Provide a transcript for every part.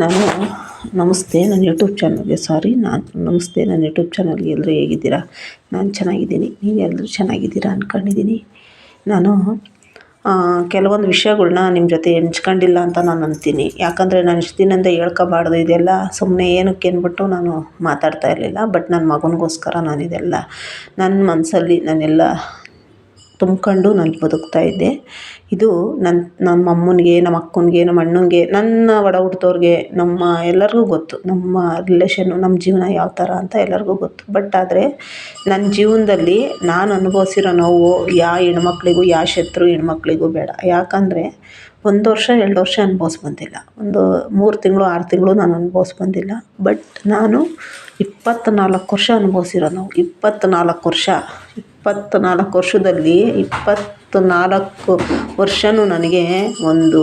ನಾನು ನಮಸ್ತೆ, ನನ್ನ ಯೂಟ್ಯೂಬ್ ಚಾನಲ್ಗೆ ಸಾರಿ ನಾನು ನಮಸ್ತೆ, ನನ್ನ ಯೂಟ್ಯೂಬ್ ಚಾನಲ್ಗೆ ಎಲ್ಲರೂ ಹೇಗಿದ್ದೀರಾ? ನಾನು ಚೆನ್ನಾಗಿದ್ದೀನಿ. ನೀವು ಎಲ್ಲರೂ ಚೆನ್ನಾಗಿದ್ದೀರಾ ಅಂದ್ಕೊಂಡಿದ್ದೀನಿ ನಾನು ಕೆಲವೊಂದು ವಿಷಯಗಳನ್ನ ನಿಮ್ಮ ಜೊತೆ ಹೆಂಚ್ಕೊಂಡಿಲ್ಲ ಅಂತ ನಾನು ಅಂತೀನಿ. ಯಾಕಂದರೆ ನಾನು ಇಷ್ಟು ದಿನದಿಂದ ಹೇಳ್ಕೊಬಾರ್ದು, ಇದೆಲ್ಲ ಸುಮ್ಮನೆ ಏನಕ್ಕೆ ಅಂದ್ಬಿಟ್ಟು ನಾನು ಮಾತಾಡ್ತಾ ಇರಲಿಲ್ಲ. ಬಟ್ ನನ್ನ ಮಗನಿಗೋಸ್ಕರ ನಾನು ಇದೆಲ್ಲ, ನನ್ನ ಮನಸ್ಸಲ್ಲಿ ನಾನೆಲ್ಲ ತುಂಬ್ಕೊಂಡು ನಾನು ಬದುಕ್ತಾ ಇದ್ದೆ. ಇದು ನನ್ನ ನಮ್ಮ ಅಮ್ಮನಿಗೆ ನಮ್ಮ ಅಕ್ಕನಿಗೆ, ನಮ್ಮ ಅಣ್ಣನಿಗೆ, ನನ್ನ ಒಡ ಹುಟ್ಟಿದವ್ರಿಗೆ ನಮ್ಮ ಎಲ್ಲರಿಗೂ ಗೊತ್ತು. ನಮ್ಮ ರಿಲೇಷನ್ನು ನಮ್ಮ ಜೀವನ ಯಾವ ಥರ ಅಂತ ಎಲ್ಲರಿಗೂ ಗೊತ್ತು. ಬಟ್ ಆದರೆ ನನ್ನ ಜೀವನದಲ್ಲಿ ನಾನು ಅನುಭವಿಸಿರೋ ನೋವು ಯಾವ ಹೆಣ್ಮಕ್ಳಿಗೂ ಯಾವ ಶತ್ರು ಹೆಣ್ಮಕ್ಳಿಗೂ ಬೇಡ. ಯಾಕಂದರೆ ಒಂದು ವರ್ಷ, ಎರಡು ವರ್ಷ ಅನ್ಭವ್ಸಿ ಬಂದಿಲ್ಲ. ಒಂದು ಮೂರು ತಿಂಗಳು, ಆರು ತಿಂಗಳು ನಾನು ಅನ್ಭವ್ಸಿ ಬಂದಿಲ್ಲ. ಬಟ್ ನಾನು ಇಪ್ಪತ್ತ್ನಾಲ್ಕು ವರ್ಷ ಅನುಭವಿಸಿರೋ ನೋವು. ಇಪ್ಪತ್ತ್ನಾಲ್ಕು ವರ್ಷ ಇಪ್ಪತ್ತ್ನಾಲ್ಕು ವರ್ಷದಲ್ಲಿ ಇಪ್ಪತ್ತ್ನಾಲ್ಕು ವರ್ಷವೂ ನನಗೆ ಒಂದು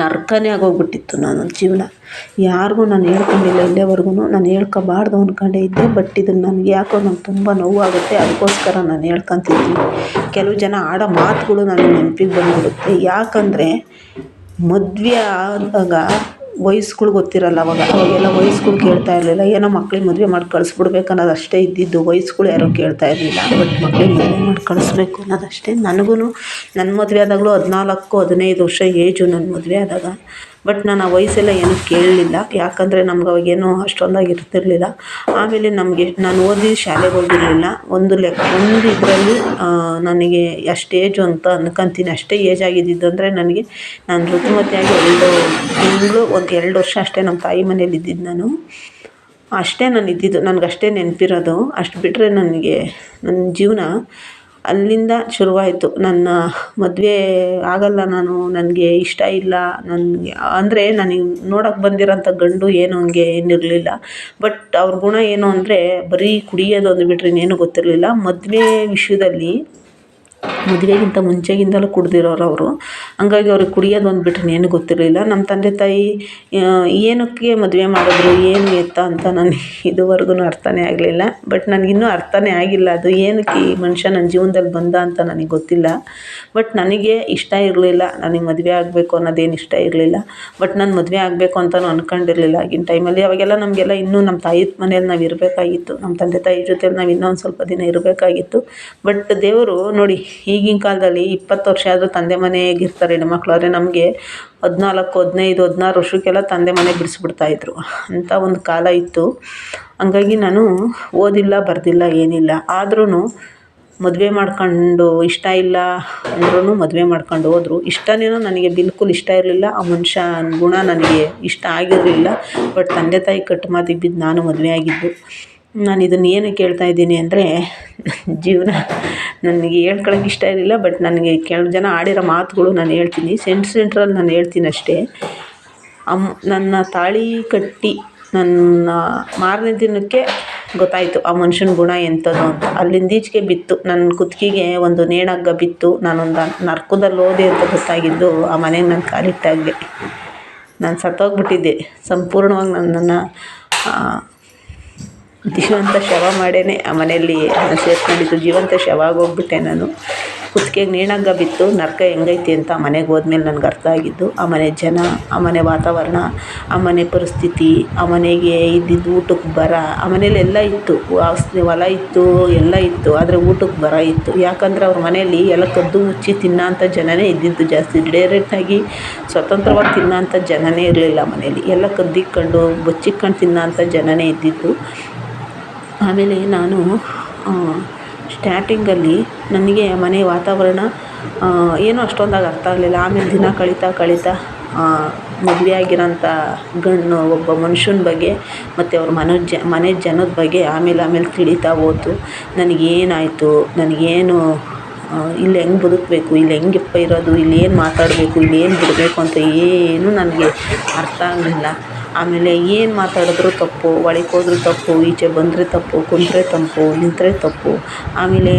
ನರ್ಕನೇ ಆಗೋಗ್ಬಿಟ್ಟಿತ್ತು ನನ್ನ ಜೀವನ. ಯಾರಿಗೂ ನಾನು ಹೇಳ್ಕೊಂಡಿಲ್ಲ ಇಲ್ಲೇವರೆಗೂ. ನಾನು ಹೇಳ್ಕೊಬಾರ್ದು ಅಂದ್ಕೊಂಡೇ ಇದ್ದೆ ಬಟ್ ಇದನ್ನು ನನಗೆ ಯಾಕೋ ನಂಗೆ ತುಂಬ ನೋವಾಗುತ್ತೆ. ಅದಕ್ಕೋಸ್ಕರ ನಾನು ಹೇಳ್ಕೊತಿದ್ದೀನಿ. ಕೆಲವು ಜನ ಆಡೋ ಮಾತುಗಳು ನನಗೆ ನೆನಪಿಗೆ ಬಂದ್ಬಿಡುತ್ತೆ. ಯಾಕಂದರೆ ಮದುವೆ ಆದಾಗ ವಯಸ್ಸುಗಳು ಗೊತ್ತಿರಲ್ಲ ಅವಾಗ. ಅವಾಗೆಲ್ಲ ವಯಸ್ಸುಗಳು ಕೇಳ್ತಾ ಇರಲಿಲ್ಲ. ಏನೋ ಮಕ್ಳಿಗೆ ಮದುವೆ ಮಾಡಿ ಕಳಿಸ್ಬಿಡ್ಬೇಕು ಅನ್ನೋದು ಅಷ್ಟೇ ಇದ್ದಿದ್ದು. ವಯಸ್ಸುಗಳು ಯಾರೂ ಕೇಳ್ತಾ ಇರಲಿಲ್ಲ. ಬಟ್ ಮಕ್ಳಿಗೆ ಮದುವೆ ಮಾಡಿ ಕಳಿಸ್ಬೇಕು ಅನ್ನೋದು ಅಷ್ಟೇ. ನನಗೂ ನನ್ನ ಮದುವೆ ಆದಾಗಲೂ ಹದಿನಾಲ್ಕು, ಹದಿನೈದು ವರ್ಷ ಏಜು ನನ್ನ ಮದುವೆ ಆದಾಗ. ಬಟ್ ನಾನು ಆ ವಯಸ್ಸೆಲ್ಲ ಏನೂ ಕೇಳಲಿಲ್ಲ. ಯಾಕಂದರೆ ನಮ್ಗೆ ಅವಾಗೇನೂ ಅಷ್ಟೊಂದಾಗಿ ಇರ್ತಿರಲಿಲ್ಲ ಆಮೇಲೆ ನಮಗೆ, ನಾನು ಓದಿ ಶಾಲೆಗೆ ಹೋಗಿರಲಿಲ್ಲ. ಒಂದು ಲೆಕ್ಕ ಒಂದು ಇದರಲ್ಲಿ ನನಗೆ ಎಷ್ಟು ಏಜು ಅಂತ ಅನ್ಕೊಂತೀನಿ. ಅಷ್ಟೇ ಏಜ್ ಆಗಿದ್ದಿದ್ದು ಅಂದರೆ ನನಗೆ ನಾನು ಋತುಮತಿಯಾಗಿ ಎರಡು ತಿಂಗಳು ಒಂದು ಎರಡು ವರ್ಷ ಅಷ್ಟೇ ನಮ್ಮ ತಾಯಿ ಮನೇಲಿ ಇದ್ದಿದ್ದು ನಾನು. ಅಷ್ಟೇ ನಾನು ಇದ್ದಿದ್ದು. ನನಗಷ್ಟೇ ನೆನಪಿರೋದು. ಅಷ್ಟು ಬಿಟ್ಟರೆ ನನಗೆ, ನನ್ನ ಜೀವನ ಅಲ್ಲಿಂದ ಶುರುವಾಯಿತು. ನನ್ನ ಮದುವೆ ಆಗೋಲ್ಲ ನಾನು, ನನಗೆ ಇಷ್ಟ ಇಲ್ಲ, ನನಗೆ, ಅಂದರೆ ನನಗೆ ನೋಡೋಕೆ ಬಂದಿರೋಂಥ ಗಂಡು ಏನು ಹಂಗೆ ಏನಿರಲಿಲ್ಲ. ಬಟ್ ಅವ್ರ ಗುಣ ಏನು ಅಂದರೆ ಬರೀ ಕುಡಿಯೋದು ಒಂದು ಬಿಟ್ಟರೆ ಇನ್ನೇನೂ ಗೊತ್ತಿರಲಿಲ್ಲ. ಮದುವೆ ವಿಷಯದಲ್ಲಿ ಮದುವೆಗಿಂತ ಮುಂಚೆಗಿಂತಲೂ ಕುಡ್ದಿರೋರು ಅವರು. ಹಂಗಾಗಿ ಅವ್ರಿಗೆ ಕುಡಿಯೋದು ಒಂದು ಬಿಟ್ಟರೆ ಏನು ಗೊತ್ತಿರಲಿಲ್ಲ. ನಮ್ಮ ತಂದೆ ತಾಯಿ ಏನಕ್ಕೆ ಮದುವೆ ಮಾಡಿದ್ರು, ಏನು ಎತ್ತ ಅಂತ ನನಗೆ ಇದುವರೆಗೂ ಅರ್ಥನೇ ಆಗಲಿಲ್ಲ. ಬಟ್ ನನಗಿನ್ನೂ ಅರ್ಥನೇ ಆಗಿಲ್ಲ ಅದು. ಏನಕ್ಕೆ ಈ ಮನುಷ್ಯ ನನ್ನ ಜೀವನದಲ್ಲಿ ಬಂದ ಅಂತ ನನಗೆ ಗೊತ್ತಿಲ್ಲ. ಬಟ್ ನನಗೆ ಇಷ್ಟ ಇರಲಿಲ್ಲ. ನನಗೆ ಮದುವೆ ಆಗಬೇಕು ಅನ್ನೋದೇನು ಇಷ್ಟ ಇರಲಿಲ್ಲ. ಬಟ್ ನಾನು ಮದುವೆ ಆಗಬೇಕು ಅಂತಲೂ ಅಂದ್ಕೊಂಡಿರಲಿಲ್ಲ ಆಗಿನ ಟೈಮಲ್ಲಿ. ಅವಾಗೆಲ್ಲ ನಮಗೆಲ್ಲ ಇನ್ನೂ ನಮ್ಮ ತಾಯಿ ಮನೇಲಿ ನಾವು ಇರಬೇಕಾಗಿತ್ತು. ನಮ್ಮ ತಂದೆ ತಾಯಿ ಜೊತೆಯಲ್ಲಿ ನಾವು ಇನ್ನೊಂದು ಸ್ವಲ್ಪ ದಿನ ಇರಬೇಕಾಗಿತ್ತು. ಬಟ್ ದೇವರು ನೋಡಿ ಈಗಿನ ಕಾಲದಲ್ಲಿ ಇಪ್ಪತ್ತು ವರ್ಷ ಆದರೂ ತಂದೆ ಮನೆಯಾಗಿರ್ತಾರೆ ಹೆಣ್ಮಕ್ಳು, ಆದರೆ ನಮಗೆ ಹದಿನಾಲ್ಕು, ಹದಿನೈದು, ಹದಿನಾರು ವರ್ಷಕ್ಕೆಲ್ಲ ತಂದೆ ಮನೆ ಬಿಡಿಸ್ಬಿಡ್ತಾಯಿದ್ರು ಅಂಥ ಒಂದು ಕಾಲ ಇತ್ತು. ಹಂಗಾಗಿ ನಾನು ಓದಿಲ್ಲ, ಬರೆದಿಲ್ಲ, ಏನಿಲ್ಲ. ಆದ್ರೂ ಮದುವೆ ಮಾಡ್ಕೊಂಡು ಇಷ್ಟ ಇಲ್ಲ ಅಂದ್ರೂ ಮದುವೆ ಮಾಡ್ಕೊಂಡು ಹೋದ್ರು. ಇಷ್ಟವೇನೋ ನನಗೆ ಬಿಲ್ಕುಲ್ ಇಷ್ಟ ಇರಲಿಲ್ಲ. ಆ ಮನುಷ್ಯ ಗುಣ ನನಗೆ ಇಷ್ಟ ಆಗಿರಲಿಲ್ಲ. ಬಟ್ ತಂದೆ ತಾಯಿ ಕಟ್ಟು ಮಾತಿಗೆ ಬಿದ್ದು ನಾನು ಮದುವೆ ಆಗಿದ್ದು. ನಾನು ಇದನ್ನು ಏನಕ್ಕೆ ಹೇಳ್ತಾ ಇದ್ದೀನಿ ಅಂದರೆ, ಜೀವನ ನನಗೆ ಹೇಳ್ಕೊಳಕ್ಕೆ ಇಷ್ಟ ಇರಲಿಲ್ಲ ಬಟ್ ನನಗೆ ಕೆಲವು ಜನ ಆಡಿರೋ ಮಾತುಗಳು ನಾನು ಹೇಳ್ತೀನಿ. ಸೆಂಟ್ ಸೆಂಟ್ರಲ್ಲಿ ನಾನು ಹೇಳ್ತೀನಿ ಅಷ್ಟೇ. ಅಮ್ಮ ನನ್ನ ತಾಳಿ ಕಟ್ಟಿ ನನ್ನ ಮಾರನೇ ದಿನಕ್ಕೆ ಗೊತ್ತಾಯಿತು ಆ ಮನುಷ್ಯನ ಗುಣ ಎಂಥದ್ದು ಅಂತ. ಅಲ್ಲಿಂದ ಈಚೆಗೆ ಬಿತ್ತು. ನನ್ನ ಕುತ್ತಿಗೆಗೆ ಒಂದು ನೇಣಗ್ಗ ಬಿತ್ತು. ನಾನೊಂದು ನರ್ಕದಲ್ಲಿ ಹೋದೆ ಅಂತ ಗೊತ್ತಾಗಿದ್ದು ಆ ಮನೆಗೆ ನಾನು ಕಾಲಿಟ್ಟಾಗಲೇ ನಾನು ಸತ್ತೋಗ್ಬಿಟ್ಟಿದ್ದೆ. ಸಂಪೂರ್ಣವಾಗಿ ನನ್ನನ್ನು ಜೀವಂತ ಶವ ಮಾಡೇನೆ. ಆ ಮನೆಯಲ್ಲಿ ಸೇರ್ಕೊಂಡಿದ್ದು ಜೀವಂತ ಶವ ಆಗೋಗ್ಬಿಟ್ಟೆ ನಾನು. ಕುತ್ತಿಗೆಗೆ ನೀಣಂಗ ಬಿತ್ತು. ನರಕ ಹೆಂಗೈತಿ ಅಂತ ಮನೆಗೆ ಹೋದ್ಮೇಲೆ ನನಗೆ ಅರ್ಥ ಆಗಿದ್ದು, ಆ ಮನೆ ಜನ, ಆ ಮನೆ ವಾತಾವರಣ, ಆ ಮನೆ ಪರಿಸ್ಥಿತಿ, ಆ ಮನೆಗೆ ಇದ್ದಿದ್ದು ಊಟಕ್ಕೆ ಬರ, ಆ ಮನೇಲಿ ಎಲ್ಲ ಇತ್ತು. ವಾಸನೆ ಹೊಲ ಇತ್ತು, ಎಲ್ಲ ಇತ್ತು. ಆದರೆ ಊಟಕ್ಕೆ ಬರ ಇತ್ತು. ಯಾಕಂದರೆ ಅವ್ರ ಮನೆಯಲ್ಲಿ ಎಲ್ಲ ಕದ್ದು ಮುಚ್ಚಿ ತಿನ್ನೋಂಥ ಜನನೇ ಇದ್ದಿದ್ದು ಜಾಸ್ತಿ. ಡೈರೆಕ್ಟಾಗಿ ಸ್ವತಂತ್ರವಾಗಿ ತಿನ್ನೋಂಥ ಜನನೇ ಇರಲಿಲ್ಲ ಮನೇಲಿ ಎಲ್ಲ ಕದ್ದಿಕ್ಕೊಂಡು, ಬಚ್ಚಿಟ್ಕೊಂಡು ತಿನ್ನೋಂಥ ಜನನೇ ಇದ್ದಿದ್ದು. ಆಮೇಲೆ ನಾನು ಸ್ಟಾರ್ಟಿಂಗಲ್ಲಿ ನನಗೆ ಮನೆ ವಾತಾವರಣ ಏನೂ ಅಷ್ಟೊಂದಾಗಿ ಅರ್ಥ ಆಗಲಿಲ್ಲ. ಆಮೇಲೆ ದಿನ ಕಳೀತಾ ಕಳೀತಾ ಮದುವೆ ಆಗಿರೋಂಥ ಒಬ್ಬ ಮನುಷ್ಯನ ಬಗ್ಗೆ ಮತ್ತು ಅವ್ರ ಮನೆ ಜ ಮನೆ ಜನದ ಬಗ್ಗೆ ಆಮೇಲೆ ಆಮೇಲೆ ತಿಳಿತಾ ಹೋತು. ನನಗೇನಾಯಿತು ನನಗೇನು ಇಲ್ಲಿ ಹೆಂಗೆ ಬದುಕಬೇಕು? ಇಲ್ಲಿ ಹೆಂಗಪ್ಪ ಇರೋದು? ಇಲ್ಲಿ ಏನು ಮಾತಾಡಬೇಕು? ಇಲ್ಲಿ ಏನು ಬಿಡಬೇಕು? ಅಂತ ಏನೂ ನನಗೆ ಅರ್ಥ ಆಗಲಿಲ್ಲ. ಆಮೇಲೆ ಏನು ಮಾತಾಡಿದ್ರು ತಪ್ಪು ಒಳಗೆ ಹೋದ್ರು ತಪ್ಪು, ಈಚೆ ಬಂದರೆ ತಪ್ಪು, ಕುಂತರೆ ತಪ್ಪು, ನಿಂತರೆ ತಪ್ಪು. ಆಮೇಲೆ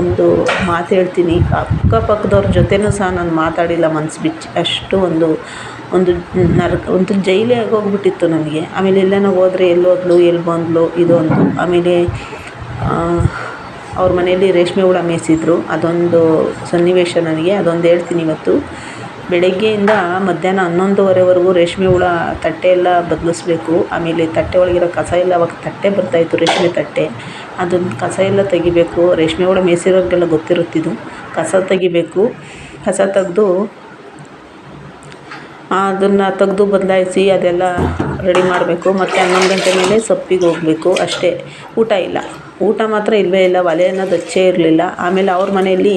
ಒಂದು ಮಾತು ಹೇಳ್ತೀನಿ, ಅಕ್ಕಪಕ್ಕದವ್ರ ಜೊತೆನೂ ಸಹ ನಾನು ಮಾತಾಡಿಲ್ಲ ಮನ್ಸು ಬಿಚ್ಚಿ. ಅಷ್ಟು ಒಂದು ಒಂದು ನರ್ಕ, ಒಂದು ಜೈಲೇ ಆಗೋಗ್ಬಿಟ್ಟಿತ್ತು ನನಗೆ. ಆಮೇಲೆ ಎಲ್ಲಾನ ಹೋದ್ರೆ ಎಲ್ಲಿ ಹೋದ್ಲು, ಎಲ್ಲಿ ಬಂದಳು ಇದೊಂದು ಆಮೇಲೆ ಅವ್ರ ಮನೆಯಲ್ಲಿ ರೇಷ್ಮೆ ಹುಳ ಮೇಯಿಸಿದ್ರು. ಅದೊಂದು ಸನ್ನಿವೇಶ ನನಗೆ, ಅದೊಂದು ಹೇಳ್ತೀನಿ ಇವತ್ತು. ಬೆಳಗ್ಗೆಯಿಂದ ಮಧ್ಯಾಹ್ನ ಹನ್ನೊಂದುವರೆವರೆಗೂ ರೇಷ್ಮೆ ಹುಳ ತಟ್ಟೆ ಎಲ್ಲ ಬದಲಿಸ್ಬೇಕು. ಆಮೇಲೆ ತಟ್ಟೆ ಒಳಗಿರೋ ಕಸ ಎಲ್ಲ ಅವಾಗ ತಟ್ಟೆ ಬರ್ತಾಯಿತ್ತು ರೇಷ್ಮೆ ತಟ್ಟೆ. ಅದನ್ನು ಕಸ ಎಲ್ಲ ತೆಗಿಬೇಕು. ರೇಷ್ಮೆ ಹುಳ ಮೇಯ್ಸಿರೋರಿಗೆಲ್ಲ ಗೊತ್ತಿರುತ್ತಿದ್ದು ಕಸ ತೆಗಿಬೇಕು. ಕಸ ತೆಗೆದು ಅದನ್ನು ತೆಗೆದು ಬದಲಾಯಿಸಿ ಅದೆಲ್ಲ ರೆಡಿ ಮಾಡಬೇಕು. ಮತ್ತು ಹನ್ನೊಂದು ಗಂಟೆ ಮೇಲೆ ಸೊಪ್ಪಿಗೆ ಹೋಗಬೇಕು. ಅಷ್ಟೇ. ಊಟ ಇಲ್ಲ. ಊಟ ಮಾತ್ರ ಇಲ್ಲವೇ ಇಲ್ಲ. ಒಲೆ ಅನ್ನೋದು ಹಚ್ಚೇ ಇರಲಿಲ್ಲ. ಆಮೇಲೆ ಅವ್ರ ಮನೆಯಲ್ಲಿ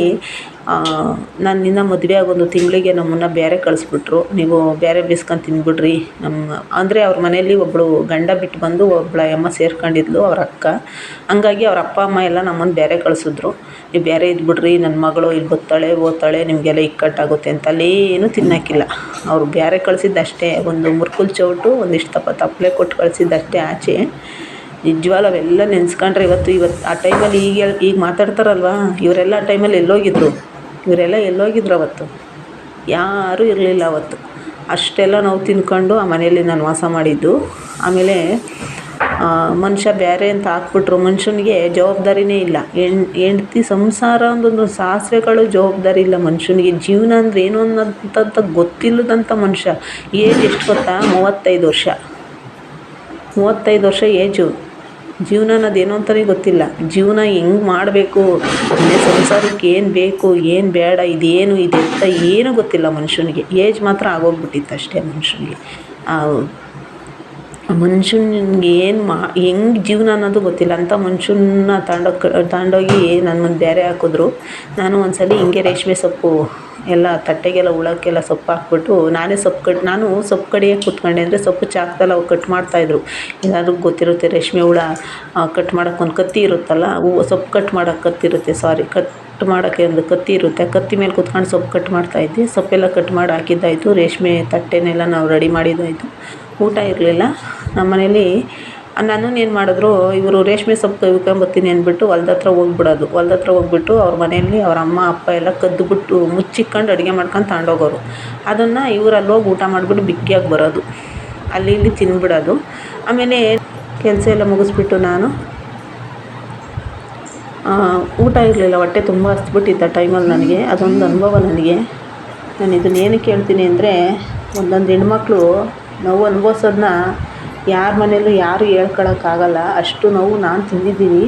ನಾನು ಇನ್ನೂ ಮದುವೆ ಆಗಿ ಒಂದು ತಿಂಗಳಿಗೆ ನಮ್ಮನ್ನು ಬೇರೆ ಕಳಿಸ್ಬಿಟ್ರು. ನೀವು ಬೇರೆ ಬೀಸ್ಕೊಂಡು ತಿಂದ್ಬಿಡ್ರಿ ನಮ್ಮ ಅಂದರೆ ಅವ್ರ ಮನೆಯಲ್ಲಿ ಒಬ್ಬಳು ಗಂಡ ಬಿಟ್ಟು ಬಂದು ಒಬ್ಬಳು ಅಮ್ಮ ಸೇರ್ಕೊಂಡಿದ್ಲು, ಅವ್ರ ಅಕ್ಕ. ಹಂಗಾಗಿ ಅವ್ರ ಅಪ್ಪ, ಅಮ್ಮ ಎಲ್ಲ ನಮ್ಮನ್ನು ಬೇರೆ ಕಳಿಸಿದ್ರು. ನೀವು ಬೇರೆ ಇದ್ಬಿಡ್ರಿ ನನ್ನ ಮಗಳು ಇಲ್ಲಿ ಬತ್ತಾಳೆ, ಓದ್ತಾಳೆ, ನಿಮಗೆಲ್ಲ ಇಕ್ಕಟ್ಟಾಗುತ್ತೆ ಅಂತ ಅಲ್ಲೇನೂ ತಿನ್ನೋಕ್ಕಿಲ್ಲ. ಅವ್ರು ಬೇರೆ ಕಳಿಸಿದ್ದಷ್ಟೇ, ಒಂದು ಮುರ್ಕುಲ್ ಚೌಟು, ಒಂದಿಷ್ಟು ತಪ್ಪ ತಪ್ಪಲೆ ಕೊಟ್ಟು ಕಳಿಸಿದ್ದಷ್ಟೇ ಆಚೆ. ನಿಜವಾಗ್ಲೂ ಅವೆಲ್ಲ ನೆನೆಸ್ಕೊಂಡ್ರೆ ಇವತ್ತು ಇವತ್ತು ಆ ಟೈಮಲ್ಲಿ ಈಗ ಈಗ ಮಾತಾಡ್ತಾರಲ್ವಾ? ಇವರೆಲ್ಲ ಆ ಟೈಮಲ್ಲಿ ಎಲ್ಲೋಗಿದ್ರು. ಇವರೆಲ್ಲ ಎಲ್ಲೋಗಿದ್ರು ಅವತ್ತು. ಯಾರೂ ಇರಲಿಲ್ಲ ಅವತ್ತು. ಅಷ್ಟೆಲ್ಲ ನಾವು ತಿಂದ್ಕೊಂಡು ಆ ಮನೆಯಲ್ಲಿ ನಾನು ವಾಸ ಮಾಡಿದ್ದು. ಆಮೇಲೆ ಮನುಷ್ಯ ಬೇರೆ ಅಂತ ಹಾಕ್ಬಿಟ್ರು. ಮನುಷ್ಯನಿಗೆ ಜವಾಬ್ದಾರಿನೇ ಇಲ್ಲ. ಹೆಣ್, ಹೆಂಡ್ತಿ ಸಂಸಾರ ಅಂದೊಂದು ಸಾಸಿವೆಗಳು ಜವಾಬ್ದಾರಿ ಇಲ್ಲ ಮನುಷ್ಯನಿಗೆ. ಜೀವನ ಅಂದ್ರೆ ಏನು ಅನ್ನೋದಂತ ಗೊತ್ತಿಲ್ಲದಂಥ ಮನುಷ್ಯ. ಏಜ್ ಎಷ್ಟು ಗೊತ್ತಾ? ಮೂವತ್ತೈದು ವರ್ಷ. ಮೂವತ್ತೈದು ವರ್ಷ ಏಜು. ಜೀವನ ಅನ್ನೋದು ಏನು ಅಂತಲೇ ಗೊತ್ತಿಲ್ಲ. ಜೀವನ ಹೆಂಗೆ ಮಾಡಬೇಕು? ಮನೆ ಸಂಸಾರಕ್ಕೆ ಏನು ಬೇಕು, ಏನು ಬೇಡ, ಇದೇನು ಇದೆ ಅಂತ ಏನೂ ಗೊತ್ತಿಲ್ಲ ಮನುಷ್ಯನಿಗೆ. ಏಜ್ ಮಾತ್ರ ಆಗೋಗ್ಬಿಟ್ಟಿತ್ತು ಅಷ್ಟೇ ಮನುಷ್ಯನಿಗೆ. ಮನುಷ್ಯನಿಗೆ ಏನು ಮಾ, ಹೆಂಗೆ ಜೀವನ ಅನ್ನೋದು ಗೊತ್ತಿಲ್ಲ. ಅಂತ ಮನುಷ್ಯನ್ನ ತಗೊಂಡೋಗಿ ತಗೊಂಡೋಗಿ ಮುಂದೆ ಬೇರೆ ಹಾಕಿದ್ರು. ನಾನು ಒಂದು ಸಲ ಹಿಂಗೆ ರೇಷ್ಮೆ ಸೊಪ್ಪು ಎಲ್ಲ ತಟ್ಟೆಗೆಲ್ಲ ಹುಳಕ್ಕೆಲ್ಲ ಸೊಪ್ಪು ಹಾಕ್ಬಿಟ್ಟು ನಾನೇ ಸೊಪ್ಪು ಕಟ್, ನಾನು ಸೊಪ್ಪು ಕಡಿಯೋಕ್ಕೆ ಕುತ್ಕೊಂಡೆ ಅಂದರೆ ಸೊಪ್ಪು ಚಾಕ್ದಲ್ಲಿ ಅವು ಕಟ್ ಮಾಡ್ತಾಯಿದ್ರು. ಎಲ್ಲರಿಗೂ ಗೊತ್ತಿರುತ್ತೆ, ರೇಷ್ಮೆ ಹುಳ ಕಟ್ ಮಾಡೋಕ್ಕೊಂದು ಒಂದು ಕತ್ತಿ ಇರುತ್ತಲ್ಲ ಹೂ ಸೊಪ್ಪು ಕಟ್ ಮಾಡೋಕೆ ಕತ್ತಿ ಇರುತ್ತೆ, ಸಾರಿ, ಕಟ್ ಮಾಡೋಕ್ಕೆ ಒಂದು ಕತ್ತಿ ಇರುತ್ತೆ ಕತ್ತಿ ಮೇಲೆ ಕೂತ್ಕೊಂಡು ಸೊಪ್ಪು ಕಟ್ ಮಾಡ್ತಾಯಿದ್ದೆ ಸೊಪ್ಪೆಲ್ಲ ಕಟ್ ಮಾಡಿ ಹಾಕಿದ್ದಾಯ್ತು, ರೇಷ್ಮೆ ತಟ್ಟೆನೆಲ್ಲ ನಾವು ರೆಡಿ ಮಾಡಿದ್ದಾಯಿತು. ಊಟ ಇರಲಿಲ್ಲ ನಮ್ಮ ನನ್ನನ್ನು ಏನು ಮಾಡಿದ್ರು, ಇವರು ರೇಷ್ಮೆ ಸೊಪ್ಪು ಕೊಯ್ಕೊಂಬರ್ತೀನಿ ಅಂದ್ಬಿಟ್ಟು ಹೊಲ್ದ ಹತ್ರ ಹೋಗ್ಬಿಡೋದು. ಹೊಲ್ದ ಹತ್ರ ಹೋಗ್ಬಿಟ್ಟು ಅವ್ರ ಮನೆಯಲ್ಲಿ ಅವ್ರ ಅಮ್ಮ, ಅಪ್ಪ ಎಲ್ಲ ಕದ್ದುಬಿಟ್ಟು ಮುಚ್ಚಿಕ್ಕೊಂಡು ಅಡುಗೆ ಮಾಡ್ಕೊಂಡು ತಗೊಂಡೋಗೋರು ಅದನ್ನು ಇವ್ರು ಹೋಗಿ ಊಟ ಮಾಡಿಬಿಟ್ಟು ಬಿಕ್ಕಿಯಾಗಿ ಬರೋದು. ಅಲ್ಲಿ ಇಲ್ಲಿ ತಿಂದ್ಬಿಡೋದು ಆಮೇಲೆ ಕೆಲಸ ಎಲ್ಲ ಮುಗಿಸ್ಬಿಟ್ಟು ನಾನು ಊಟ ಇರಲಿಲ್ಲ, ಹೊಟ್ಟೆ ತುಂಬ ಹಸ್ಬಿಟ್ಟಿತ್ತು ಆ ಟೈಮಲ್ಲಿ ನನಗೆ. ಅದೊಂದು ಅನುಭವ ನನಗೆ. ನಾನು ಇದನ್ನ ಏನಕ್ಕೆ ಹೇಳ್ತೀನಿ ಅಂದರೆ, ಒಂದೊಂದು ಹೆಣ್ಮಕ್ಳು ನೋವು ಅನುಭವ್ಸೋದನ್ನ ಯಾರ ಮನೆಯಲ್ಲೂ ಯಾರೂ ಹೇಳ್ಕೊಳಕ್ಕಾಗಲ್ಲ. ಅಷ್ಟು ನೋವು ನಾನು ತಿಂದಿದ್ದೀನಿ.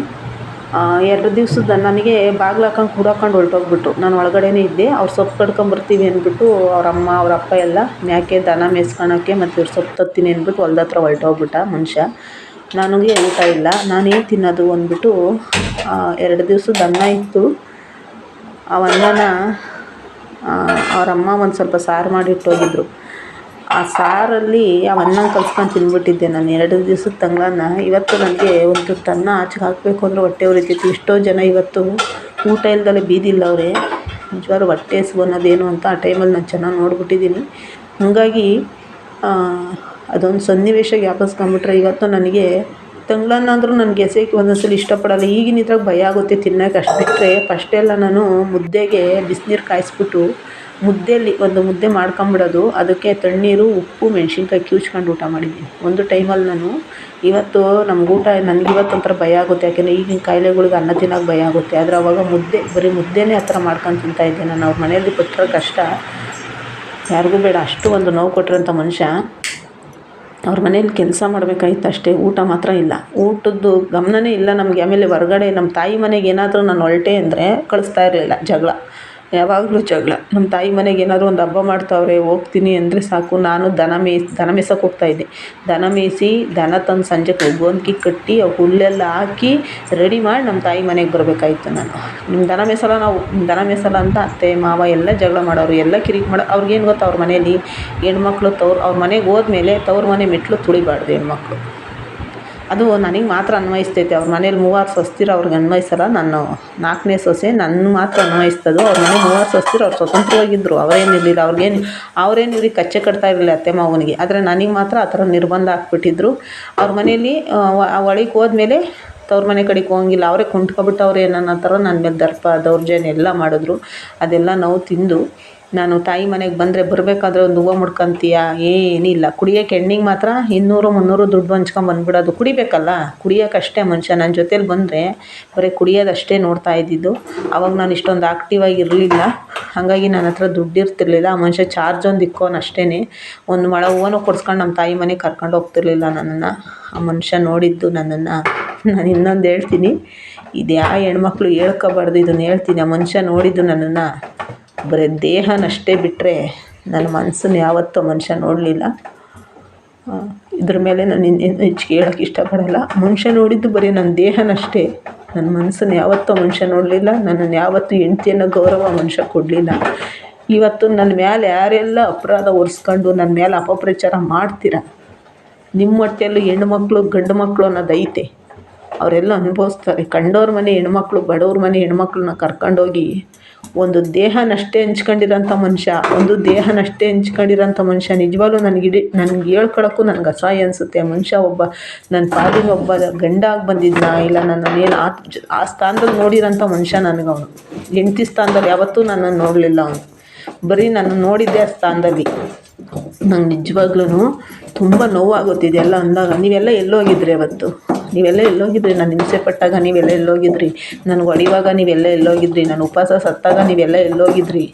ಎರಡು ದಿವ್ಸದ ನನಗೆ ಬಾಗ್ಲು ಹಾಕೊಂಡು ಕೂಡಾಕೊಂಡು ಹೊರ್ಟೋಗ್ಬಿಟ್ರು. ನಾನು ಒಳಗಡೆನೇ ಇದ್ದೆ. ಅವ್ರು ಸೊಪ್ಪು ಕಡ್ಕೊಂಬರ್ತೀವಿ ಅಂದ್ಬಿಟ್ಟು ಅವ್ರ ಅಮ್ಮ, ಅವ್ರ ಅಪ್ಪ ಎಲ್ಲ ಮ್ಯಾಕೆ ದನ ಮೇಯ್ಸ್ಕೊಳಕ್ಕೆ ಮತ್ತು ಇವ್ರು ಸೊಪ್ಪು ತತ್ತೀನಿ ಅಂದ್ಬಿಟ್ಟು ಹೊಲ್ದ ಹತ್ರ ಹೊರ್ಟೋಗ್ಬಿಟ್ಟ ಮನುಷ್ಯ. ನನಗೆ ಊಟ ಇಲ್ಲ. ನಾನೇನು ತಿನ್ನೋದು ಅಂದ್ಬಿಟ್ಟು ಎರಡು ದಿವ್ಸದ ಅನ್ನ ಇತ್ತು. ಆ ಅನ್ನನ ಅವ್ರ ಅಮ್ಮ ಒಂದು ಸ್ವಲ್ಪ ಸಾರು ಮಾಡಿಟ್ಟೋಗಿದ್ರು ಆ ಸಾರಲ್ಲಿ ಆ ಅನ್ನ ಕಲ್ಸ್ಕೊಂಡು ತಿಂದ್ಬಿಟ್ಟಿದ್ದೆ ನಾನು. ಎರಡು ದಿವ್ಸದ ತಂಗ್ಳನ್ನ. ಇವತ್ತು ನನಗೆ ಒಂದು ತುತ್ತು ಅನ್ನ ಹಾಕಬೇಕು ಅಂದರೆ ಹೊಟ್ಟೆ ಉರಿತಿತ್ತು ಎಷ್ಟೋ ಜನ ಇವತ್ತು ಊಟ ಇಲ್ದೇ ಬೀದಿಲ್ಲ ಅವರೇ. ನಿಜವಾಗ್ಲೂ ಹೊಟ್ಟೆ ಹಸಿವು ಅನ್ನೋದೇನು ಅಂತ ಆ ಟೈಮಲ್ಲಿ ನಾನು ಚೆನ್ನಾಗಿ ನೋಡ್ಬಿಟ್ಟಿದ್ದೀನಿ. ಹಾಗಾಗಿ ಅದೊಂದು ಸನ್ನಿವೇಶ ಜ್ಞಾಪಿಸ್ಕೊಂಬಿಟ್ರೆ ಇವತ್ತು ನನಗೆ ತಂಗ್ಳನ್ನ ಅಂದರೂ ನನಗೆ ಎಸೆಯೋಕೆ ಒಂದೊಂದು ಸಲ ಇಷ್ಟಪಡಲ್ಲ. ಈಗಿನ ಇದ್ರಾಗ ಭಯ ಆಗುತ್ತೆ ತಿನ್ನೋಕೆ ಅಷ್ಟು ಬಿಟ್ಟರೆ ಫಸ್ಟೆಲ್ಲ ನಾನು ಮುದ್ದೆಗೆ ಬಿಸಿನೀರು ಕಾಯಿಸ್ಬಿಟ್ಟು ಮುದ್ದೆಯಲ್ಲಿ ಒಂದು ಮುದ್ದೆ ಮಾಡ್ಕೊಂಬಿಡೋದು, ಅದಕ್ಕೆ ತಣ್ಣೀರು, ಉಪ್ಪು, ಮೆಣ್ಸಿನ್ಕಾಯಿ ಕಿವ್ಚ್ಕೊಂಡು ಊಟ ಮಾಡಿದ್ದೀನಿ. ಒಂದು ಟೈಮಲ್ಲಿ ನಾನು ಇವತ್ತು ನಮ್ಗೆ ಊಟ, ನನಗೆ ಇವತ್ತು ಒಂಥರ ಭಯ ಆಗುತ್ತೆ. ಯಾಕೆಂದರೆ ಈಗಿನ ಕಾಯಿಲೆಗಳಿಗೆ ಅನ್ನ ತಿನ್ನೋಕೆ ಭಯ ಆಗುತ್ತೆ. ಆದರೆ ಅವಾಗ ಮುದ್ದೆ, ಬರೀ ಮುದ್ದೆನೇ ಆ ಥರ ಮಾಡ್ಕೊಂಡು ತಿಂತಾಯಿದ್ದೆ ನಾನು ಅವ್ರ ಮನೆಯಲ್ಲಿ ಕೊಟ್ಟಿರೋ ಕಷ್ಟ ಯಾರಿಗೂ ಬೇಡ. ಅಷ್ಟು ಒಂದು ನೋವು ಕೊಟ್ಟಿರೋಂಥ ಮನುಷ್ಯ ಅವ್ರ ಮನೇಲಿ ಕೆಲಸ ಮಾಡಬೇಕಾಗಿತ್ತು ಅಷ್ಟೇ. ಊಟ ಮಾತ್ರ ಇಲ್ಲ. ಊಟದ್ದು ಗಮನವೇ ಇಲ್ಲ ನಮಗೆ. ಆಮೇಲೆ ಹೊರ್ಗಡೆ ನಮ್ಮ ತಾಯಿ ಮನೆಗೆ ಏನಾದರೂ ನಾನು ಹೊರಟೆ ಅಂದರೆ ಕಳಿಸ್ತಾ ಇರಲಿಲ್ಲ ಜಗಳ. ಯಾವಾಗಲೂ ಜಗಳ. ನಮ್ಮ ತಾಯಿ ಮನೆಗೆ ಏನಾದರೂ ಒಂದು ಹಬ್ಬ ಮಾಡ್ತಾವ್ರೆ, ಹೋಗ್ತೀನಿ ಅಂದರೆ ಸಾಕು. ನಾನು ದನ ಮೇಯ್ಸಿ ದನ ಮೇಯ್ಸೋಕೆ ಹೋಗ್ತಾಯಿದ್ದೆ ದನ ಮೇಯಿಸಿ, ದನ ತಂದು ಸಂಜೆ ಒಗ್ಗೊಂದ್ಕಿ ಕಟ್ಟಿ, ಅವು ಹುಲ್ಲೆಲ್ಲ ಹಾಕಿ ರೆಡಿ ಮಾಡಿ ನಮ್ಮ ತಾಯಿ ಮನೆಗೆ ಬರಬೇಕಾಗಿತ್ತು ನಾನು. ನಿಮ್ಮ ದನ ಮೇಯ್ಸಲ್ಲ ನಾವು ದನ ಮೇಯ್ಸಲ್ಲ ಅಂತ ಅತ್ತೆ, ಮಾವ ಎಲ್ಲ ಜಗಳ ಮಾಡೋರು, ಎಲ್ಲ ಕಿರಿಕ್ ಮಾಡೋ ಅವ್ರಿಗೇನು ಗೊತ್ತು ಅವ್ರ ಮನೇಲಿ? ಹೆಣ್ಮಕ್ಳು ತವ್ರು, ಅವ್ರ ಮನೆಗೆ ಹೋದ್ಮೇಲೆ ತವ್ರ ಮನೆ ಮೆಟ್ಟಿಲು ತುಳಿಬಾರ್ದು ಹೆಣ್ಮಕ್ಳು. ಅದು ನನಗೆ ಮಾತ್ರ ಅನ್ವಯಿಸ್ತೈತೆ. ಅವ್ರ ಮನೇಲಿ ಮೂವರು ಸೊಸ್ತಿರೋ ಅವ್ರಿಗೆ ಅನ್ವಯಿಸಲ್ಲ. ನಾನು ನಾಲ್ಕನೇ ಸೊಸೆ, ನನ್ನ ಮಾತ್ರ ಅನ್ವಯಿಸ್ತದೋ. ಅವ್ರ ಮನೆ ಮೂವರು ಸೊಸ್ತಿರು ಅವ್ರು ಸ್ವತಂತ್ರವಾಗಿದ್ದರು ಅವರೇನು ಇರಲಿಲ್ಲ. ಅವ್ರಿಗೇನು, ಅವ್ರೇನು ಇರಲಿ ಕಚ್ಚೆ ಕಟ್ತಾ ಇರಲಿಲ್ಲ ಅತ್ತೆ ಮಾವನಿಗೆ. ಆದರೆ ನನಗೆ ಮಾತ್ರ ಆ ಥರ ನಿರ್ಬಂಧ ಹಾಕ್ಬಿಟ್ಟಿದ್ರು ಅವ್ರ ಮನೇಲಿ ಒಳಗೆ ಹೋದ್ಮೇಲೆ ತವ್ರ ಮನೆ ಕಡೆಗೆ ಹೋಗಂಗಿಲ್ಲ. ಅವರೇ ಕುಂಟ್ಕೊಬಿಟ್ಟವ್ರೆ ನನ್ನ ಥರ ನನ್ನ ಮೇಲೆ ದರ್ಪ, ದೌರ್ಜನ್ಯ ಎಲ್ಲ ಮಾಡಿದ್ರು. ಅದೆಲ್ಲ ನಾವು ತಿಂದು ನಾನು ತಾಯಿ ಮನೆಗೆ ಬಂದರೆ ಬರಬೇಕಾದ್ರೆ ಒಂದು ಹೂವು ಮುಡ್ಕೊಂತೀಯ? ಏನಿಲ್ಲ. ಕುಡಿಯೋಕ್ಕೆ ಎಣ್ಣೆಗೆ ಮಾತ್ರ ಇನ್ನೂರು, ಮುನ್ನೂರು ದುಡ್ಡು ಹಂಚ್ಕೊಂಬಂದ್ಬಿಡೋದು ಕುಡಿಬೇಕಲ್ಲ? ಕುಡಿಯೋಕ್ಕಷ್ಟೇ ಮನುಷ್ಯ. ನನ್ನ ಜೊತೇಲಿ ಬಂದರೆ ಬರೀ ಕುಡಿಯೋದಷ್ಟೇ ನೋಡ್ತಾ ಇದ್ದಿದ್ದು. ಅವಾಗ ನಾನು ಇಷ್ಟೊಂದು ಆಕ್ಟಿವ್ ಆಗಿ ಇರಲಿಲ್ಲ. ಹಾಗಾಗಿ ನನ್ನ ಹತ್ರ ದುಡ್ಡು ಇರ್ತಿರ್ಲಿಲ್ಲ. ಆ ಮನುಷ್ಯ ಚಾರ್ಜ್ ಒಂದು ಇಕ್ಕೋನು ಅಷ್ಟೇ ಒಂದು ಮಳೆ ಹೂವನೂ ಕೊಡ್ಸ್ಕೊಂಡು ನಮ್ಮ ತಾಯಿ ಮನೆಗೆ ಕರ್ಕೊಂಡು ಹೋಗ್ತಿರ್ಲಿಲ್ಲ ನನ್ನನ್ನು. ಆ ಮನುಷ್ಯ ನೋಡಿದ್ದು ನನ್ನನ್ನು. ನಾನು ಇನ್ನೊಂದು ಹೇಳ್ತೀನಿ. ಇದು ಯಾವ ಹೆಣ್ಮಕ್ಳು ಹೇಳ್ಕೊಬಾರ್ದು. ಇದನ್ನು ಹೇಳ್ತೀನಿ. ಆ ಮನುಷ್ಯ ನೋಡಿದ್ದು ನನ್ನನ್ನು. ಬರೀ ದೇಹನಷ್ಟೇ ಬಿಟ್ಟರೆ ನನ್ನ ಮನಸ್ಸನ್ನು ಯಾವತ್ತೂ ಮನುಷ್ಯ ನೋಡಲಿಲ್ಲ. ಇದ್ರ ಮೇಲೆ ನಾನು ಇನ್ನೇನು ಹೆಚ್ಚು ಕೇಳೋಕ್ಕೆ ಇಷ್ಟಪಡಲ್ಲ. ಮನುಷ್ಯ ನೋಡಿದ್ದು ಬರೀ ನನ್ನ ದೇಹನಷ್ಟೇ. ನನ್ನ ಮನ್ಸನ್ನು ಯಾವತ್ತೂ ಮನುಷ್ಯ ನೋಡಲಿಲ್ಲ. ನನ್ನನ್ನು ಯಾವತ್ತೂ ಹೆಂಡ್ತಿ ಅನ್ನೋ ಗೌರವ ಮನುಷ್ಯ ಕೊಡಲಿಲ್ಲ. ಇವತ್ತು ನನ್ನ ಮೇಲೆ ಯಾರೆಲ್ಲ ಅಪರಾಧ ಹೊರಿಸ್ಕೊಂಡು ನನ್ನ ಮೇಲೆ ಅಪಪ್ರಚಾರ ಮಾಡ್ತೀರ? ನಿಮ್ಮ ಹೊಟ್ಟೆಯಲ್ಲೂ ಹೆಣ್ಣು ಮಕ್ಕಳು ಗಂಡು ಮಕ್ಕಳು ಅನ್ನೋದು ಐತೆ. ಅವರೆಲ್ಲ ಅನುಭವಿಸ್ತಾರೆ. ಕಂಡವ್ರ ಮನೆ ಹೆಣ್ಮಕ್ಳು, ಬಡವ್ರ ಮನೆ ಹೆಣ್ಮಕ್ಳನ್ನ ಕರ್ಕೊಂಡೋಗಿ ಒಂದು ದೇಹನಷ್ಟೇ ಹಂಚ್ಕೊಂಡಿರೋಂಥ ಮನುಷ್ಯ, ಒಂದು ದೇಹನಷ್ಟೇ ಹಂಚ್ಕೊಂಡಿರೋಂಥ ಮನುಷ್ಯ ನಿಜವಾಗ್ಲೂ ನನಗೆ ಇಡೀ, ನನಗೆ ಹೇಳ್ಕೊಳಕ್ಕೂ ನನಗೆ ಅಸಹ್ಯ ಅನಿಸುತ್ತೆ. ಮನುಷ್ಯ ಒಬ್ಬ, ನನ್ನ ಪಾಲಿಗೆ ಒಬ್ಬ ಗಂಡಾಗಿ ಬಂದಿದ್ನ ಇಲ್ಲ ನನ್ನನ್ನೇನು ಆ ಆ ಸ್ಥಾನದಲ್ಲಿ ನೋಡಿರೋಂಥ ಮನುಷ್ಯ ನನಗೆ ಅವನು ಹೆಂಡತಿ ಸ್ಥಾನದಲ್ಲಿ ಯಾವತ್ತೂ ನನ್ನನ್ನು ನೋಡಲಿಲ್ಲ ಅವನು. ಬರೀ ನಾನು ನೋಡಿದ್ದೆ ಆ ಸ್ಥಾನದಲ್ಲಿ. ನಂಗೆ ನಿಜವಾಗ್ಲೂ ತುಂಬ ನೋವಾಗುತ್ತೆ ಇದೆಲ್ಲ ಅಂದಾಗ. ನೀವೆಲ್ಲ ಎಲ್ಲೋಗಿದ್ರಿ ಅವತ್ತು? ನೀವೆಲ್ಲ ಎಲ್ಲೋಗಿದ್ರಿ, ನಾನು ಹಿಂಸೆ ಪಟ್ಟಾಗ ನೀವೆಲ್ಲ ಎಲ್ಲೋಗಿದ್ರಿ, ನನಗೆ ಹೊಡಿವಾಗ ನೀವೆಲ್ಲ ಎಲ್ಲೋಗಿದ್ರಿ, ನಾನು ಉಪವಾಸ ಸತ್ತಾಗ ನೀವೆಲ್ಲ ಎಲ್ಲೋಗಿದ್ರಿ,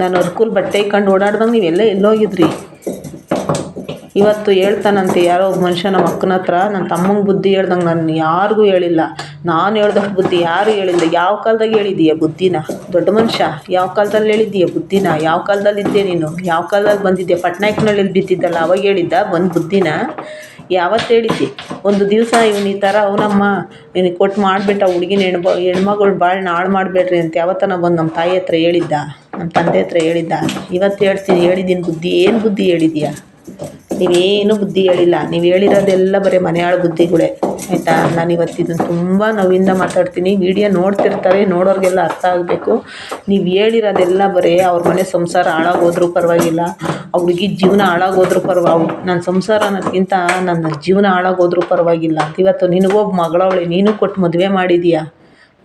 ನಾನು ಅರ್ಕುಲ್ ಬಟ್ಟೆ ಇಕ್ಕೊಂಡು ಓಡಾಡ್ದಂಗೆ ನೀವೆಲ್ಲ ಎಲ್ಲೋಗಿದ್ರಿ. ಇವತ್ತು ಹೇಳ್ತಾನಂತೆ, ಯಾರೋ ಒಬ್ಬ ಮನುಷ್ಯ ನಮ್ಮ ಅಕ್ಕನ ಹತ್ರ ನನ್ನ ತಮ್ಮಂಗೆ ಬುದ್ಧಿ ಹೇಳ್ದಂಗೆ ನಾನು ಯಾರಿಗೂ ಹೇಳಿಲ್ಲ. ನಾನು ಹೇಳ್ದಷ್ಟು ಬುದ್ಧಿ ಯಾರು ಹೇಳಿಲ್ಲ. ಯಾವ ಕಾಲ್ದಾಗ ಹೇಳಿದ್ದೀಯ ಬುದ್ಧಿನ? ದೊಡ್ಡ ಮನುಷ್ಯ, ಯಾವ ಕಾಲದಲ್ಲಿ ಹೇಳಿದ್ದೀಯ ಬುದ್ಧಿನ? ಯಾವ ಕಾಲದಲ್ಲಿ ಇದ್ದೆ ನೀನು? ಯಾವ ಕಾಲದಲ್ಲಿ ಬಂದಿದ್ದೆ? ಪಟ್ನಾಯಕನಹಳ್ಳಿಲಿ ಬಿದ್ದಿದ್ದಲ್ಲ, ಅವಾಗ ಹೇಳಿದ್ದ ಬಂದು ಬುದ್ಧಿನ? ಯಾವತ್ತು ಹೇಳಿದ್ದೆ ಒಂದು ದಿವಸ ಇವ್ನು ಈ ಥರ ಅವನಮ್ಮ, ನಿನಗೆ ಕೊಟ್ಟು ಮಾಡಿಬಿಟ್ಟ ಹುಡ್ಗಿನ ಹೆಣ್ಬ ಹೆಣ್ಮಗಳು ಬಾಳನ್ನ ಹಾಳು ಮಾಡಬೇಡ್ರಿ ಅಂತ ಯಾವತ್ತನ ಬಂದು ನಮ್ಮ ತಾಯಿ ಹತ್ರ ಹೇಳಿದ್ದ ನಮ್ಮ ತಂದೆ ಹತ್ರ ಹೇಳಿದ್ದ. ಇವತ್ತು ಹೇಳ್ತೀನಿ ಹೇಳಿದ್ದೀನಿ ಬುದ್ಧಿ, ಏನು ಬುದ್ಧಿ ಹೇಳಿದ್ಯಾ? ನೀವೇನು ಬುದ್ಧಿ ಹೇಳಿಲ್ಲ, ನೀವು ಹೇಳಿರೋದೆಲ್ಲ ಬರೀ ಮನೆಯಾಳ ಬುದ್ಧಿಗಳೇ ಆಯಿತಾ ನಾನು ಇವತ್ತು ಇದನ್ನು ತುಂಬ ನೋವಿಂದ ಮಾತಾಡ್ತೀನಿ. ವೀಡಿಯೋ ನೋಡ್ತಿರ್ತಾರೆ, ನೋಡೋರಿಗೆಲ್ಲ ಅರ್ಥ ಆಗಬೇಕು. ನೀವು ಹೇಳಿರೋದೆಲ್ಲ ಬರೀ ಅವ್ರ ಮನೆ ಸಂಸಾರ ಹಾಳಾಗೋದ್ರೂ ಪರವಾಗಿಲ್ಲ. ಹುಡ್ಗಿ ಜೀವನ ಹಾಳಾಗೋದ್ರೂ ಪರವಾ ನನ್ನ ಸಂಸಾರ ಅನ್ನೋದಕ್ಕಿಂತ ನನ್ನ ಜೀವನ ಹಾಳಾಗೋದ್ರೂ ಪರವಾಗಿಲ್ಲ. ಇವತ್ತು ನಿನಗೊಬ್ಬ ಮಗಳವಳೆ, ನೀನು ಕೊಟ್ಟು ಮದುವೆ ಮಾಡಿದೀಯಾ?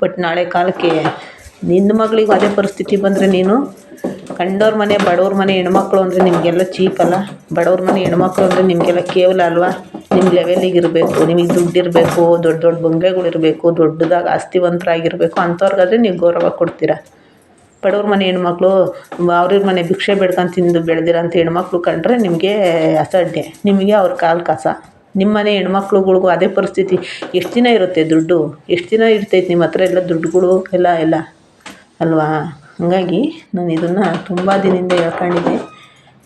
ಬಟ್ ನಾಳೆ ಕಾಲಕ್ಕೆ ನಿನ್ನ ಮಗಳಿಗೂ ಅದೇ ಪರಿಸ್ಥಿತಿ ಬಂದರೆ ನೀನು? ಕಂಡವ್ರ ಮನೆ, ಬಡವ್ರ ಮನೆ ಹೆಣ್ಮಕ್ಳು ಅಂದರೆ ನಿಮಗೆಲ್ಲ ಚೀಪ್ ಅಲ್ಲ? ಬಡವ್ರ ಮನೆ ಹೆಣ್ಮಕ್ಳು ಅಂದರೆ ನಿಮಗೆಲ್ಲ ಕೇವಲ ಅಲ್ವಾ? ನಿಮ್ಮ ಲೆವೆಲಿಗೆ ಇರಬೇಕು, ನಿಮಗೆ ದುಡ್ಡು ಇರಬೇಕು, ದೊಡ್ಡ ದೊಡ್ಡ ಬಂಗ್ಲೆಗಳು ಇರಬೇಕು, ದೊಡ್ಡದಾಗಿ ಆಸ್ತಿವಂತರಾಗಿರಬೇಕು ಅಂಥವ್ರಿಗಾದ್ರೆ ನೀವು ಗೌರವ ಕೊಡ್ತೀರಾ? ಬಡವ್ರ ಮನೆ ಹೆಣ್ಮಕ್ಳು, ಅವ್ರಿವ್ರ ಮನೆ ಭಿಕ್ಷೆ ಬೆಳ್ಕೊಂಡು ತಿಂದು ಬೆಳೆದಿರೋಂಥ ಹೆಣ್ಮಕ್ಳು ಕಂಡ್ರೆ ನಿಮಗೆ ಅಸಡ್ಡೆ. ನಿಮಗೆ ಅವ್ರ ಕಾಲು ಕಸ. ನಿಮ್ಮ ಮನೆ ಹೆಣ್ಮಕ್ಳುಗಳಿಗೂ ಅದೇ ಪರಿಸ್ಥಿತಿ. ಎಷ್ಟು ದಿನ ಇರುತ್ತೆ ದುಡ್ಡು? ಎಷ್ಟು ದಿನ ಇರ್ತೈತೆ ನಿಮ್ಮ ಹತ್ರ ಎಲ್ಲ ದುಡ್ಡುಗಳು? ಎಲ್ಲ ಎಲ್ಲ. ಅಲ್ವಾ? ಹಾಗಾಗಿ ನಾನು ಇದನ್ನು ತುಂಬ ದಿನದಿಂದ ಹೇಳ್ಕೊಂಡಿದ್ದೆ.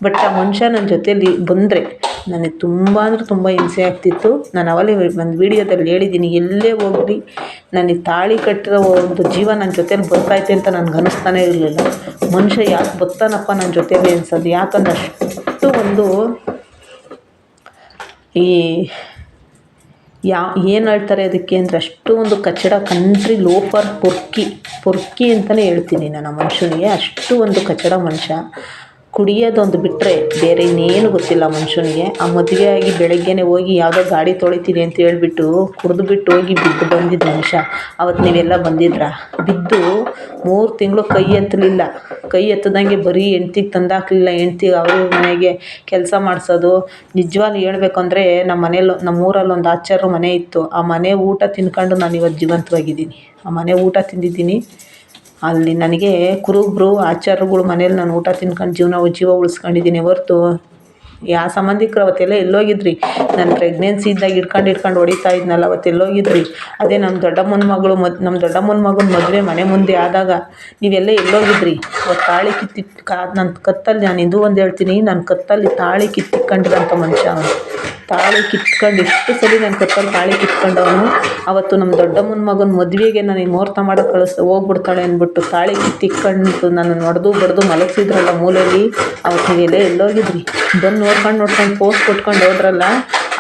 ಬಟ್ ಆ ಮನುಷ್ಯ ನನ್ನ ಜೊತೇಲಿ ಬಂದರೆ ನನಗೆ ತುಂಬ ಅಂದರೆ ತುಂಬ ಹಿಂಸೆ ಆಗ್ತಿತ್ತು. ನಾನು ಅವಲೇ ಒಂದು ವೀಡಿಯೋದಲ್ಲಿ ಹೇಳಿದ್ದೀನಿ ಎಲ್ಲೇ ಹೋಗಲಿ, ನನಗೆ ತಾಳಿ ಕಟ್ಟಿರೋ ಒಂದು ಜೀವ ನನ್ನ ಜೊತೇಲಿ ಬರ್ತೈತೆ ಅಂತ ನನಗೆ ಅನಿಸ್ತಾನೇ ಇರಲಿಲ್ಲ. ಮನುಷ್ಯ ಯಾಕೆ ಬರ್ತಾನಪ್ಪ ನನ್ನ ಜೊತೇಲಿ ಅನ್ಸೋದು, ಯಾಕಂದ್ರೆ ಅಷ್ಟು ಒಂದು ಈ ಯಾ, ಏನು ಹೇಳ್ತಾರೆ ಅದಕ್ಕೆ ಅಂದರೆ ಅಷ್ಟು ಒಂದು ಕಚ್ಚಡ ಕಂಟ್ರಿ ಲೋಫರ್ ಪೊರ್ಕಿ ಪೊರ್ಕಿ ಅಂತಲೇ ಹೇಳ್ತೀನಿ ನಾನು ಆ ಮನುಷ್ಯನಿಗೆ. ಅಷ್ಟು ಒಂದು ಕಚ್ಚಡ ಮನುಷ್ಯ. ಕುಡಿಯೋದೊಂದು ಬಿಟ್ಟರೆ ಬೇರೆ ಇನ್ನೇನು ಗೊತ್ತಿಲ್ಲ ಮನುಷ್ಯನಿಗೆ. ಆ ಮದುವೆ ಆಗಿ ಬೆಳಗ್ಗೆನೇ ಹೋಗಿ ಯಾವುದೋ ಗಾಡಿ ತೊಳಿತೀನಿ ಅಂತ ಹೇಳ್ಬಿಟ್ಟು ಕುಡಿದ್ಬಿಟ್ಟು ಹೋಗಿ ಬಿದ್ದು ಬಂದಿದ್ದ ಮನುಷ್ಯ. ಅವತ್ತು ನೀವೆಲ್ಲ ಬಂದಿದ್ರಾ? ಬಿದ್ದು ಮೂರು ತಿಂಗಳು ಕೈ ಎತ್ತಲಿಲ್ಲ. ಕೈ ಎತ್ತದಂಗೆ ಬರೀ ಹೆಂಡ್ತಿಗೆ ತಂದಾಕಲಿಲ್ಲ. ಹೆಂಡ್ತಿ ಅವರು ಮನೆಗೆ ಕೆಲಸ ಮಾಡಿಸೋದು. ನಿಜವಾಗ್ಲೂ ಹೇಳ್ಬೇಕು ಅಂದರೆ ನಮ್ಮ ಮನೇಲಿ ನಮ್ಮ ಊರಲ್ಲಿ ಒಂದು ಆಚಾರ್ಯ ಮನೆ ಇತ್ತು. ಆ ಮನೆ ಊಟ ತಿನ್ಕೊಂಡು ನಾನು ಇವತ್ತು ಜೀವಂತವಾಗಿದ್ದೀನಿ. ಆ ಮನೆ ಊಟ ತಿಂದಿದ್ದೀನಿ. ಅಲ್ಲಿ ನನಗೆ ಕುರುಬರು ಆಚಾರ್ಯಗಳ ಮನೇಲಿ ನಾನು ಊಟ ತಿನ್ಕೊಂಡು ಜೀವನ ಜೀವ ಉಳಿಸ್ಕೊಂಡಿದ್ದೀನಿ ಹೊರ್ತು. ಯಾವ ಸಂಬಂಧಿಕರು ಅವತ್ತೆಲ್ಲ ಎಲ್ಲೋಗಿದ್ರಿ? ನಾನು ಪ್ರೆಗ್ನೆನ್ಸಿ ಇದ್ದಾಗ ಹಿಡ್ಕಂಡು ಹಿಡ್ಕೊಂಡು ಹೊಡಿತಾ ಇದ್ನಲ್ಲ, ಅವತ್ತು ಎಲ್ಲೋಗಿದ್ರಿ? ಅದೇ ನಮ್ಮ ದೊಡ್ಡಮ್ಮನ ಮಗಳು ಮದ್ ನಮ್ಮ ದೊಡ್ಡಮ್ಮನ ಮಗನ ಮದುವೆ ಮನೆ ಮುಂದೆ ಆದಾಗ ನೀವೆಲ್ಲ ಎಲ್ಲೋಗಿದ್ರಿ? ಅವತ್ತು ತಾಳಿ ಕಿತ್ತಿಟ್ಟು ಕಾ ನನ್ನ ಕತ್ತಲ್ಲಿ ನಾನು ಇದು ಒಂದು ಹೇಳ್ತೀನಿ ನನ್ನ ಕತ್ತಲ್ಲಿ ತಾಳಿ ಕಿತ್ತಿಟ್ಕೊಂಡಿರೋಂಥ ಮನುಷ್ಯ ಅವನು. ತಾಳಿ ಕಿತ್ಕೊಂಡು ಎಷ್ಟು ಸಲ ನನ್ನ ಕತ್ತಲ್ಲಿ ತಾಳಿ ಕಿತ್ಕೊಂಡವನು, ಅವತ್ತು ನಮ್ಮ ದೊಡ್ಡಮ್ಮನ ಮಗನ ಮದುವೆಗೆ ನನಗೆ ಮುಹೂರ್ತ ಮಾಡೋಕೆ ಕಳಿಸ್, ಹೋಗ್ಬಿಡ್ತಾಳೆ ಅಂದ್ಬಿಟ್ಟು ತಾಳಿ ಕಿತ್ತಿಕ್ಕೊಂಡು ನಾನು ಹೊಡೆದು ಬಡ್ದು ಮಲಗಿಸಿದ್ರಲ್ಲ ಮೂಲೆಯಲ್ಲಿ, ಅವತ್ತು ನೀವೆಲ್ಲ ಎಲ್ಲೋಗಿದ್ರಿ? ಬಂದು ನೋಡ್ಕೊಂಡು ನೋಡ್ಕೊಂಡು ಪೋಸ್ಟ್ ಕೊಟ್ಕೊಂಡು ಹೋದ್ರಲ್ಲ,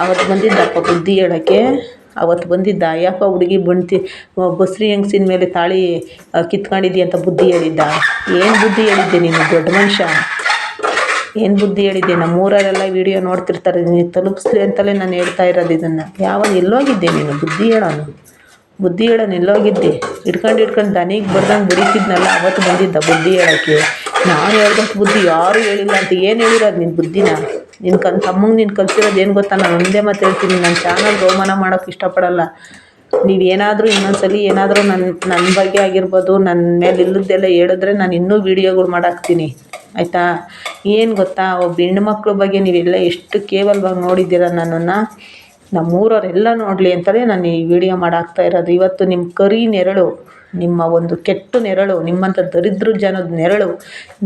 ಅವತ್ತು ಬಂದಿದ್ದಪ್ಪ ಬುದ್ಧಿ ಹೇಳೋಕ್ಕೆ, ಅವತ್ತು ಬಂದಿದ್ದ ಯಾಕೋ ಹುಡುಗಿ ಬಂಡ್ತಿ ಬಸ್ರಿ ಹೆಂಗ್ಸಿನ ಮೇಲೆ ತಾಳಿ ಕಿತ್ಕೊಂಡಿದ್ದೀಯ ಅಂತ ಬುದ್ಧಿ ಹೇಳಿದ್ದ? ಏನು ಬುದ್ಧಿ ಹೇಳಿದ್ದೆ ನೀನು ದೊಡ್ಡ ಮನುಷ್ಯ? ಏನು ಬುದ್ಧಿ ಹೇಳಿದ್ದೆ? ನಮ್ಮೂರವರೆಲ್ಲ ವಿಡಿಯೋ ನೋಡ್ತಿರ್ತಾರೆ. ನೀನು ತಲುಪಿಸ್ಲಿ ಅಂತಲೇ ನಾನು ಹೇಳ್ತಾ ಇರೋದು ಇದನ್ನು. ಯಾವಾಗ ಎಲ್ಲೋಗಿದ್ದೆ ನೀನು? ಬುದ್ಧಿ ಹೇಳೋನು. ಬುದ್ಧಿ ಹೇಳೋನು ಎಲ್ಲೋಗಿದ್ದೆ ಹಿಡ್ಕೊಂಡು ಹಿಡ್ಕೊಂಡು ದನಿಗೆ ಬರ್ದಂಗೆ ಬಿಡಿತಿದ್ನಲ್ಲ ಅವತ್ತು ಬಂದಿದ್ದ ಬುದ್ಧಿ ಹೇಳೋಕ್ಕೆ ನಾನು ಹೇಳ್ದಷ್ಟು ಬುದ್ಧಿ ಯಾರೂ ಹೇಳಿಲ್ಲ ಅಂತ ಏನು ಹೇಳಿರೋದು ನಿನ್ನ ಬುದ್ಧಿನ? ನಿನ್ನ ಕನ್, ತಮ್ಮಂಗೆ ನೀನು ಕಲ್ಸಿರೋದು ಏನು ಗೊತ್ತಾ? ನಾನು ಒಂದೇ ಮಾತು ಹೇಳ್ತೀನಿ. ನನ್ನ ಚಾನಲ್ ಬಹುಮಾನ ಮಾಡೋಕ್ಕೆ ಇಷ್ಟಪಡಲ್ಲ. ನೀವು ಏನಾದರೂ ಇನ್ನೊಂದು ಸಲ ಏನಾದರೂ ನನ್ನ ನನ್ನ ಬಗ್ಗೆ ಆಗಿರ್ಬೋದು ನನ್ನ ಮೇಲೆ ಇಲ್ಲದ್ದೆಲ್ಲ ಹೇಳಿದ್ರೆ ನಾನು ಇನ್ನೂ ವೀಡಿಯೋಗಳು ಮಾಡಾಕ್ತೀನಿ. ಆಯಿತಾ? ಏನು ಗೊತ್ತಾ? ಒಬ್ಬ ಹೆಣ್ಮಕ್ಳ ಬಗ್ಗೆ ನೀವೆಲ್ಲ ಎಷ್ಟು ಕೇವಲವಾಗಿ ನೋಡಿದ್ದೀರ ನನ್ನನ್ನು? ನಮ್ಮೂರವರೆಲ್ಲ ನೋಡಲಿ ಅಂತಲೇ ನಾನು ಈ ವಿಡಿಯೋ ಮಾಡಾಕ್ತಾ ಇರೋದು. ಇವತ್ತು ನಿಮ್ಮ ಕರಿ ನೆರಳು, ನಿಮ್ಮ ಒಂದು ಕೆಟ್ಟ ನೆರಳು, ನಿಮ್ಮಂಥ ದರಿದ್ರ ಜನದ ನೆರಳು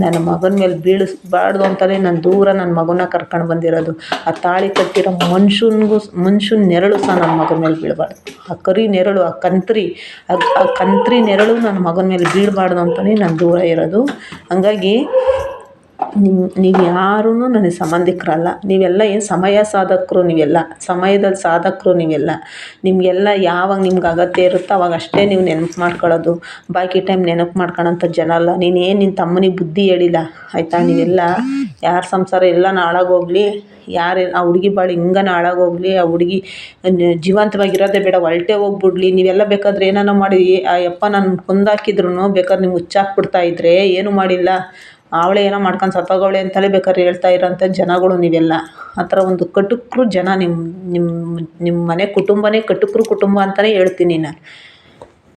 ನನ್ನ ಮಗನ ಮೇಲೆ ಬೀಳಿಸ್ಬಾರ್ದು ಅಂತಲೇ ನಾನು ದೂರ ನನ್ನ ಮಗನ ಕರ್ಕೊಂಡು ಬಂದಿರೋದು. ಆ ತಾಳಿ ಕಟ್ಟಿರೋ ಮನುಷ್ಯನಿಗೂ, ಮನುಷ್ಯನ ನೆರಳು ಸಹ ನನ್ನ ಮಗನ ಮೇಲೆ ಬೀಳಬಾರ್ದು. ಆ ಕರಿ ನೆರಳು, ಆ ಕಂತ್ರಿ ಆ ಕಂತ್ರಿ ನೆರಳು ನನ್ನ ಮಗನ ಮೇಲೆ ಬೀಳಬಾರ್ದು ಅಂತಲೇ ನಾನು ದೂರ ಇರೋದು. ಹಂಗಾಗಿ ನಿಮ್ಮ ನೀವು ಯಾರೂ ನನಗೆ ಸಂಬಂಧಿಕರಲ್ಲ. ನೀವೆಲ್ಲ ಏನು ಸಮಯ ಸಾಧಕರು ನೀವೆಲ್ಲ. ಸಮಯದಲ್ಲಿ ಸಾಧಕರು ನೀವೆಲ್ಲ. ನಿಮಗೆಲ್ಲ ಯಾವಾಗ ನಿಮ್ಗೆ ಅಗತ್ಯ ಇರುತ್ತೋ ಅವಾಗ ಅಷ್ಟೇ ನೀವು ನೆನಪು ಮಾಡ್ಕೊಳ್ಳೋದು. ಬಾಕಿ ಟೈಮ್ ನೆನಪು ಮಾಡ್ಕೊಳ್ಳೋಂಥ ಜನ ಅಲ್ಲ ನೀನೇನು ನಿನ್ನ ತಮ್ಮನಿಗೆ ಬುದ್ಧಿ ಹೇಳಿಲ್ಲ ಆಯಿತಾ? ನೀವೆಲ್ಲ ಯಾರ ಸಂಸಾರ ಎಲ್ಲ ಹಾಳಾಗೋಗ್ಲಿ ಯಾರು ಆ ಹುಡುಗಿ ಬಾಳು ಹಿಂಗೆ ಹಾಳಾಗೋಗ್ಲಿ ಆ ಹುಡುಗಿ ಜೀವಂತವಾಗಿರೋದೇ ಬೇಡ. ಹೊಲ್ಟೇ ಹೋಗ್ಬಿಡ್ಲಿ. ನೀವೆಲ್ಲ ಬೇಕಾದ್ರೆ ಏನಾನ ಮಾಡಿ. ಆ ಯಪ್ಪ ನಾನು ಕೊಂದಾಕಿದ್ರು ಬೇಕಾದ್ರೆ ನಿಮ್ಗೆ ಹುಚ್ಚಾಕ್ಬಿಡ್ತಾ ಇದ್ರೆ ಏನೂ ಮಾಡಿಲ್ಲ. ಅವಳೇ ಏನೋ ಮಾಡ್ಕೊಂಡು ಸತ್ತೋಗವಳೆ ಅಂತಲೇ ಬೇಕಾದ್ರೆ ಹೇಳ್ತಾ ಇರೋಂಥ ಜನಗಳು ನೀವೆಲ್ಲ. ಆ ಥರ ಒಂದು ಕಟುಕರು ಜನ ನಿಮ್ಮ ನಿಮ್ಮ ನಿಮ್ಮ ಮನೆ ಕುಟುಂಬನೇ ಕಟುಕರು ಕುಟುಂಬ ಅಂತಲೇ ಹೇಳ್ತೀನಿ ನಾನು.